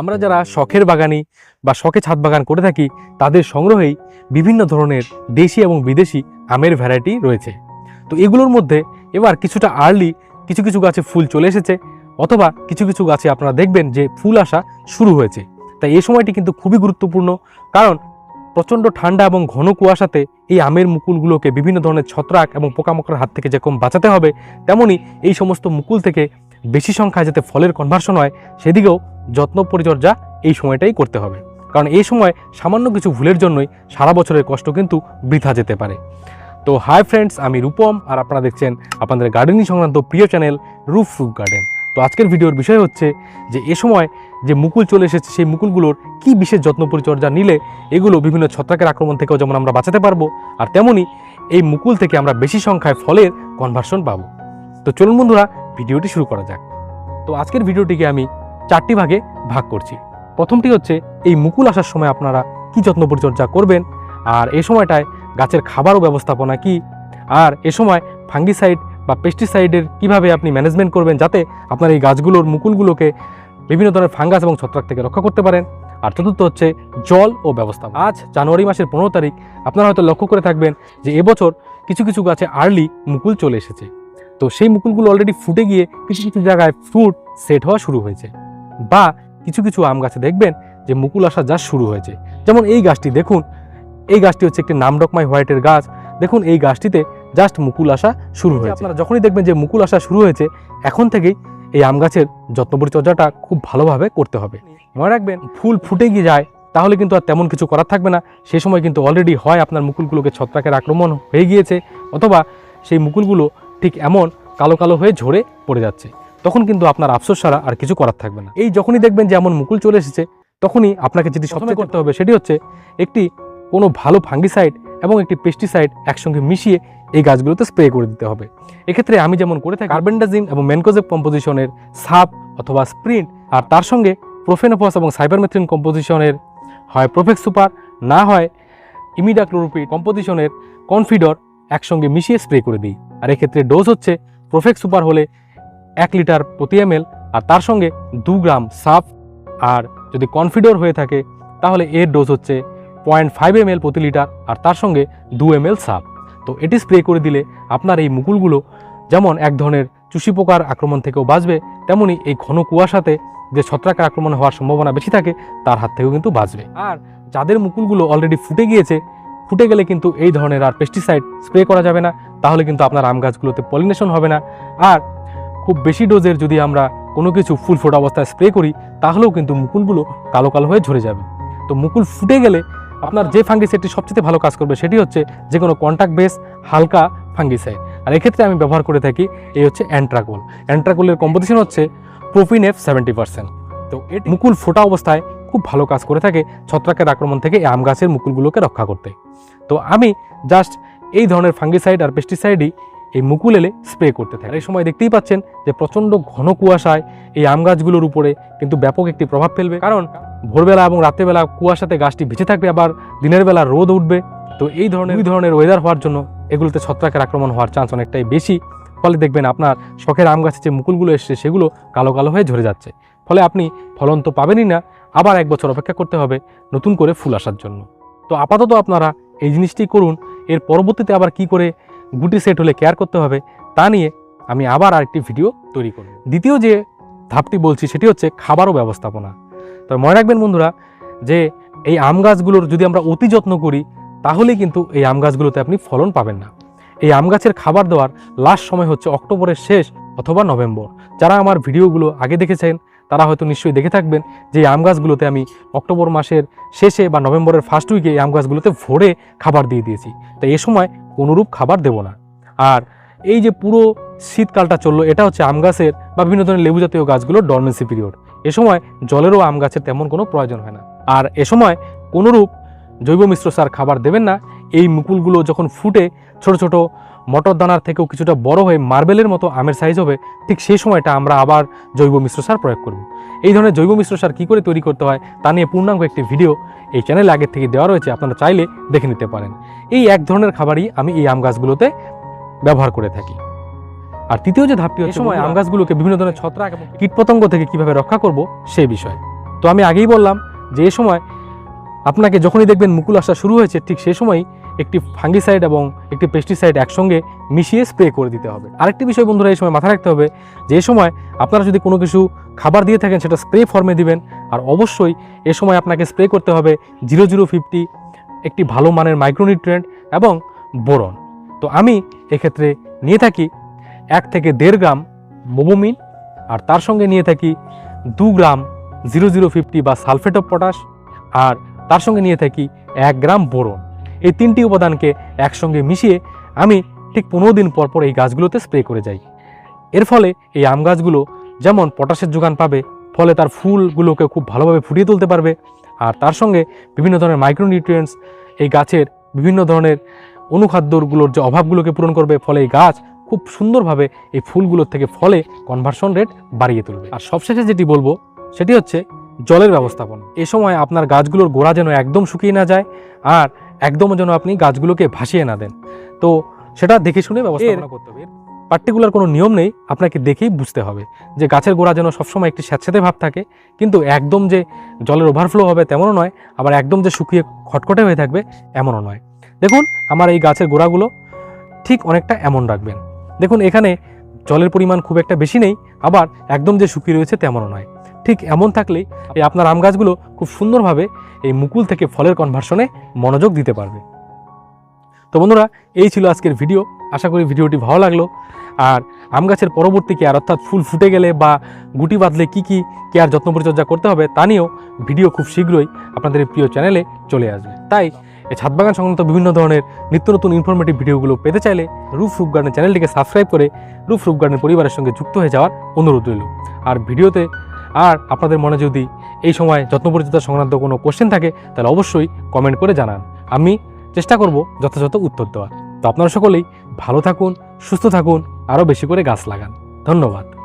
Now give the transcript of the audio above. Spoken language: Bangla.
আমরা যারা শখের বাগানি বা শখে ছাদ বাগান করে থাকি, তাদের সংগ্রহেই বিভিন্ন ধরনের দেশি এবং বিদেশি আমের ভ্যারাইটি রয়েছে। তো এগুলোর মধ্যে এবার কিছুটা আর্লি কিছু কিছু গাছে ফুল চলে এসেছে, অথবা কিছু কিছু গাছে আপনারা দেখবেন যে ফুল আসা শুরু হয়েছে। তাই এই সময়টি কিন্তু খুবই গুরুত্বপূর্ণ, কারণ প্রচণ্ড ঠান্ডা এবং ঘন কুয়াশাতে এই আমের মুকুলগুলোকে বিভিন্ন ধরনের ছত্রাক এবং পোকামাকড়ের হাত থেকে যেরকম বাঁচাতে হবে, তেমনি এই সমস্ত মুকুল থেকে বেশি সংখ্যায় যাতে ফলের কনভার্সন হয়, সেদিকেও যত্ন পরিচর্যা এই সময়টাই করতে হবে। কারণ এই সময় সামান্য কিছু ভুলের জন্যই সারা বছরের কষ্ট কিন্তু বৃথা যেতে পারে। তো হাই ফ্রেন্ডস আমি রূপম, আর আপনারা দেখছেন আপনাদের গার্ডেনিং সংক্রান্ত প্রিয় চ্যানেল রুফ রুফ গার্ডেন তো আজকের ভিডিওর বিষয় হচ্ছে যে এ সময় যে মুকুল চলে এসেছে, সেই মুকুলগুলোর কি বিশেষ যত্ন পরিচর্যা নিলে এগুলো বিভিন্ন ছত্রাকের আক্রমণ থেকেও যেমন আমরা বাঁচাতে পারব, আর তেমনই এই মুকুল থেকে আমরা বেশি সংখ্যায় ফলের কনভার্সন পাবো। তো চলুন বন্ধুরা ভিডিওটি শুরু করা যাক। তো আজকের ভিডিওটিকে আমি চারটি ভাগে ভাগ করছি। প্রথমটি হচ্ছে, এই মুকুল আসার সময় আপনারা কি যত্ন পরিচর্যা করবেন? আর এই সময়টায় গাছের খাবারও ব্যবস্থাপনা কি? আর এ সময় ফাঙ্গিসাইড বা পেস্টিসাইডের কীভাবে আপনি ম্যানেজমেন্ট করবেন যাতে আপনার এই গাছগুলোর মুকুলগুলোকে বিভিন্ন ধরনের ফাঙ্গাস এবং ছত্রাক থেকে রক্ষা করতে পারেন? আর চতুর্থ হচ্ছে, জল ও ব্যবস্থা আজ জানুয়ারি মাসের পনেরো তারিখ, আপনারা হয়তো লক্ষ্য করে থাকবেন যে এবছর কিছু কিছু গাছে আর্লি মুকুল চলে এসেছে। তো সেই মুকুলগুলো অলরেডি ফুটে গিয়ে কিছু কিছু জায়গায় ফ্রুট সেট হওয়া শুরু হয়েছে। বা কিছু কিছু আম গাছে দেখবেন যে মুকুল আসা যা শুরু হয়েছে। যেমন এই গাছটি দেখুন এই গাছটি হচ্ছে একটি নামডকমাই হোয়াইটের গাছ। দেখুন এই গাছটিতে জাস্ট মুকুল আসা শুরু হয়েছে। আপনারা যখনই দেখবেন যে মুকুল আসা শুরু হয়েছে এখন থেকেই এই আম গাছের যত্ন পরিচর্যাটা খুব ভালোভাবে করতে হবে। মনে রাখবেন ফুল ফুটে গিয়ে যায় তাহলে কিন্তু আর তেমন কিছু করার থাকবে না। সেই সময় কিন্তু অলরেডি হয় আপনার মুকুলগুলোকে ছত্রাকের আক্রমণ হয়ে গিয়েছে অথবা সেই মুকুলগুলো ঠিক এমন কালো কালো হয়ে ঝরে পড়ে যাচ্ছে। তখন কিন্তু আপনার আফসোস ছাড়া আর কিছু করার থাকবে না। এই যখনই দেখবেন যে এমন মুকুল চলে এসেছে তখনই আপনাকে যেটি সবচেয়ে করতে হবে সেটি হচ্ছে একটি কোনো ভালো ফাঙ্গিসাইড এবং একটি পেস্টিসাইড একসঙ্গে মিশিয়ে এই গাছগুলোতে স্প্রে করে দিতে হবে। এক্ষেত্রে আমি যেমন করে থাকি কার্বেন্ডাজিম এবং ম্যানকোজেব কম্পোজিশনের সাপ অথবা স্প্রিন্ট আর তার সঙ্গে প্রোফেনোফস এবং সাইবারমেথ্রিন কম্পোজিশনের হয় প্রোফেক্স সুপার না হয় ইমিডাক্লোরোপি কম্পোজিশনের কনফিডর একসঙ্গে মিশিয়ে স্প্রে করে দিই। আর এক্ষেত্রে ডোজ হচ্ছে প্রোফেক্স সুপার হলে এক লিটার প্রতি এম আর তার সঙ্গে দু গ্রাম সাপ আর যদি কনফিডর হয়ে থাকে, তাহলে এর ডোজ হচ্ছে পয়েন্ট ফাইভ এম প্রতি লিটার, আর তার সঙ্গে দু এম এল সাপ তো এটি স্প্রে করে দিলে আপনার এই মুকুলগুলো যেমন এক ধরনের চুষি পোকার আক্রমণ থেকেও বাঁচবে, তেমনি এই ঘন কুয়াশাতে যে ছত্রাকের আক্রমণ হওয়ার সম্ভাবনা বেশি থাকে, তার হাত থেকেও কিন্তু বাঁচবে। আর যাদের মুকুলগুলো অলরেডি ফুটে গিয়েছে ফুটে গেলে কিন্তু এই ধরনের আর পেস্টিসাইড স্প্রে করা যাবে না। তাহলে কিন্তু আপনার আম গাছগুলোতে পলিনেশন হবে না। আর খুব বেশি ডোজের যদি আমরা কোনো কিছু ফুল ফোটা অবস্থায় স্প্রে করি, তাহলেও কিন্তু মুকুলগুলো কালো কালো হয়ে ঝরে যাবে। তো মুকুল ফুটে গেলে আপনার যে ফাঙ্গিসাইডটি সবচেয়ে ভালো কাজ করবে সেটি হচ্ছে যে কোনো কন্ট্যাক্ট বেস হালকা ফাঙ্গিসাইড আর এক্ষেত্রে আমি ব্যবহার করে থাকি এই হচ্ছে অ্যান্ট্রাকোল অ্যান্ট্রাকোলের কম্পোজিশন হচ্ছে প্রোফিনেফ সেভেন্টি পার্সেন্ট তো এটি মুকুল ফোটা অবস্থায় খুব ভালো কাজ করে থাকে ছত্রাকের আক্রমণ থেকে এই আম গাছের মুকুলগুলোকে রক্ষা করতে। তো আমি জাস্ট এই ধরনের ফাঙ্গিসাইড আর পেস্টিসাইডই এই মুকুল এলে স্প্রে করতে থাকে। এই সময় দেখতেই পাচ্ছেন যে প্রচণ্ড ঘন কুয়াশায় এই আম গাছগুলোর উপরে কিন্তু ব্যাপক একটি প্রভাব ফেলবে। কারণ ভোরবেলা এবং রাতেরবেলা কুয়াশাতে গাছটি ভিজে থাকবে, আবার দিনের বেলা রোদ উঠবে। তো এই ধরনের দুই ধরনের ওয়েদার হওয়ার জন্য এগুলোতে ছত্রাকের আক্রমণ হওয়ার চান্স অনেকটাই বেশি। ফলে দেখবেন আপনার শখের আম গাছের যে মুকুলগুলো এসছে, সেগুলো কালো কালো হয়ে ঝরে যাচ্ছে। ফলে আপনি ফলন তো পাবেনই না আবার এক বছর অপেক্ষা করতে হবে নতুন করে ফুল আসার জন্য। তো আপাতত আপনারা এই জিনিসটি করুন, এর পরবর্তীতে আবার কি করে গুটি সেট হলে কেয়ার করতে হবে তা নিয়ে আমি আবার আরেকটি ভিডিও তৈরি করব। দ্বিতীয় যে ধাপটি বলছি সেটি হচ্ছে খাবারও ব্যবস্থাপনা। তো মনে রাখবেন বন্ধুরা যে এই আম গাছগুলোর যদি আমরা অতি যত্ন করি, তাহলেই কিন্তু এই আম গাছগুলোতে আপনি ফলন পাবেন না। এই আম গাছের খাবার দেওয়ার লাস্ট সময় হচ্ছে অক্টোবরের শেষ অথবা নভেম্বর। যারা আমার ভিডিওগুলো আগে দেখেছেন তারা হয়তো নিশ্চয়ই দেখে থাকবেন যে আম গাছগুলোতে আমি অক্টোবর মাসের শেষে বা নভেম্বরের ফার্স্ট উইকে এই আম গাছগুলোতে ভরে খাবার দিয়ে দিয়েছি। তাই এ সময় কোনোরূপ খাবার দেব না। আর এই যে পুরো শীতকালটা চলল, এটা হচ্ছে আম গাছের বা বিভিন্ন ধরনের লেবু জাতীয় গাছগুলোর ডরমেন্সি পিরিয়ড এ সময় জলেরও আম গাছের তেমন কোনো প্রয়োজন হয় না। আর এ সময় কোনোরূপ জৈব মিশ্র সার খাবার দেবেন না। এই মুকুলগুলো যখন ফুটে, ছোট ছোট মটর দানার থেকেও কিছুটা বড় হয়ে মার্বেলের মতো আমের সাইজ হবে ঠিক সেই সময়টা আমরা আবার জৈব মিশ্র সার প্রয়োগ করব। এই ধরনের জৈব মিশ্র সার কী করে তৈরি করতে হয় তা নিয়ে পূর্ণাঙ্গ একটি ভিডিও এই চ্যানেলে আগের থেকে দেওয়া রয়েছে আপনারা চাইলে দেখে নিতে পারেন। এই এক ধরনের খাবারই আমি এই আম গাছগুলোতে ব্যবহার করে থাকি। আর তৃতীয় যে ধাপটি হচ্ছে সময় আম গাছগুলোকে বিভিন্ন ধরনের ছত্রাক এবং কীটপতঙ্গ থেকে কীভাবে রক্ষা করব সেই বিষয়। তো আমি আগেই বললাম যে এই সময় আপনাকে যখনই দেখবেন মুকুল আসা শুরু হয়েছে ঠিক সেই সময়ই একটি ফাঙ্গিসাইড এবং একটি পেস্টিসাইড একসঙ্গে মিশিয়ে স্প্রে করে দিতে হবে। আরেকটি বিষয় বন্ধুরা, এই সময় মাথায় রাখতে হবে যে সময় আপনারা যদি কোনো কিছু খাবার দিয়ে থাকেন, সেটা স্প্রে ফর্মে দিবেন আর অবশ্যই এ সময় আপনাকে স্প্রে করতে হবে জিরো জিরো ফিফটি, একটি ভালো মানের মাইক্রোনিউট্রিয়েন্ট এবং বোরন। তো আমি এক্ষেত্রে নিয়ে থাকি এক থেকে দেড় গ্রাম মোবোমিন আর তার সঙ্গে নিয়ে থাকি দু গ্রাম জিরো জিরো ফিফটি বা সালফেট অফ পটাশ আর তার সঙ্গে নিয়ে থাকি এক গ্রাম বোরন। এই তিনটি উপাদানকে একসঙ্গে মিশিয়ে আমি ঠিক পনেরো দিন পর পর এই গাছগুলোতে স্প্রে করে যাই। এর ফলে এই আম গাছগুলো যেমন পটাশের যোগান পাবে, ফলে তার ফুলগুলোকে খুব ভালোভাবে ফুটিয়ে তুলতে পারবে। আর তার সঙ্গে বিভিন্ন ধরনের মাইক্রোনিউট্রিয়েন্টস এই গাছের বিভিন্ন ধরনের অনুখাদ্যগুলোর যে অভাবগুলোকে পূরণ করবে, ফলে এই গাছ খুব সুন্দরভাবে এই ফুলগুলোর থেকে ফলে কনভার্সন রেট বাড়িয়ে তুলবে। আর সবশেষে যেটি বলব, সেটি হচ্ছে জলের ব্যবস্থাপনা। এ সময় আপনার গাছগুলোর গোড়া যেন একদম শুকিয়ে না যায়, আর একদম যেন আপনি গাছগুলোকে ভাসিয়ে না দেন। তো সেটা দেখে শুনে ব্যবস্থাপনা করতে হবে। পার্টিকুলার কোনো নিয়ম নেই আপনাকে দেখেই বুঝতে হবে যে গাছের গোড়া যেন সবসময় একটি স্যাঁতস্যাঁতে ভাব থাকে কিন্তু একদম যে জলের ওভারফ্লো হবে তেমনও নয় আবার একদম যে শুকিয়ে খটখটে হয়ে থাকবে এমনও নয়। দেখুন আমার এই গাছের গোড়াগুলো ঠিক অনেকটা এমন রাখবেন। দেখুন এখানে জলের পরিমাণ খুব একটা বেশি নেই আবার একদম যে শুকিয়ে রয়েছে তেমনও নয়। ঠিক এমন থাকলেই এই আপনার আম গাছগুলো খুব সুন্দরভাবে এই মুকুল থেকে ফলের কনভার্সনে মনোযোগ দিতে পারবে। তো বন্ধুরা, এই ছিল আজকের ভিডিও আশা করি ভিডিওটি ভালো লাগল। আর আম গাছের পরবর্তী কেয়ার অর্থাৎ ফুল ফুটে গেলে বা গুটি বাঁধলে কী কী কেয়ার যত্ন পরিচর্যা করতে হবে তা নিয়েও ভিডিও খুব শীঘ্রই আপনাদের প্রিয় চ্যানেলে চলে আসবে। তাই এই ছাদ বাগান সংক্রান্ত বিভিন্ন ধরনের নিত্য নতুন ইনফরমেটিভ ভিডিওগুলো পেতে চাইলে রুফ রুফ গার্ডেন চ্যানেলটিকে সাবস্ক্রাইব করে রুফ রুফ গার্ডেন পরিবারের সঙ্গে যুক্ত হয়ে যাওয়ার অনুরোধ রইল। আর ভিডিওতে আর আপনাদের মনে যদি এই সময় যত্ন পরিচর্যা সংক্রান্ত কোনো কোশ্চেন থাকে, তাহলে অবশ্যই কমেন্ট করে জানান। আমি চেষ্টা করব যথাযথ উত্তর দেওয়ার। তো আপনারা সকলেই ভালো থাকুন, সুস্থ থাকুন, আরও বেশি করে গাছ লাগান। ধন্যবাদ।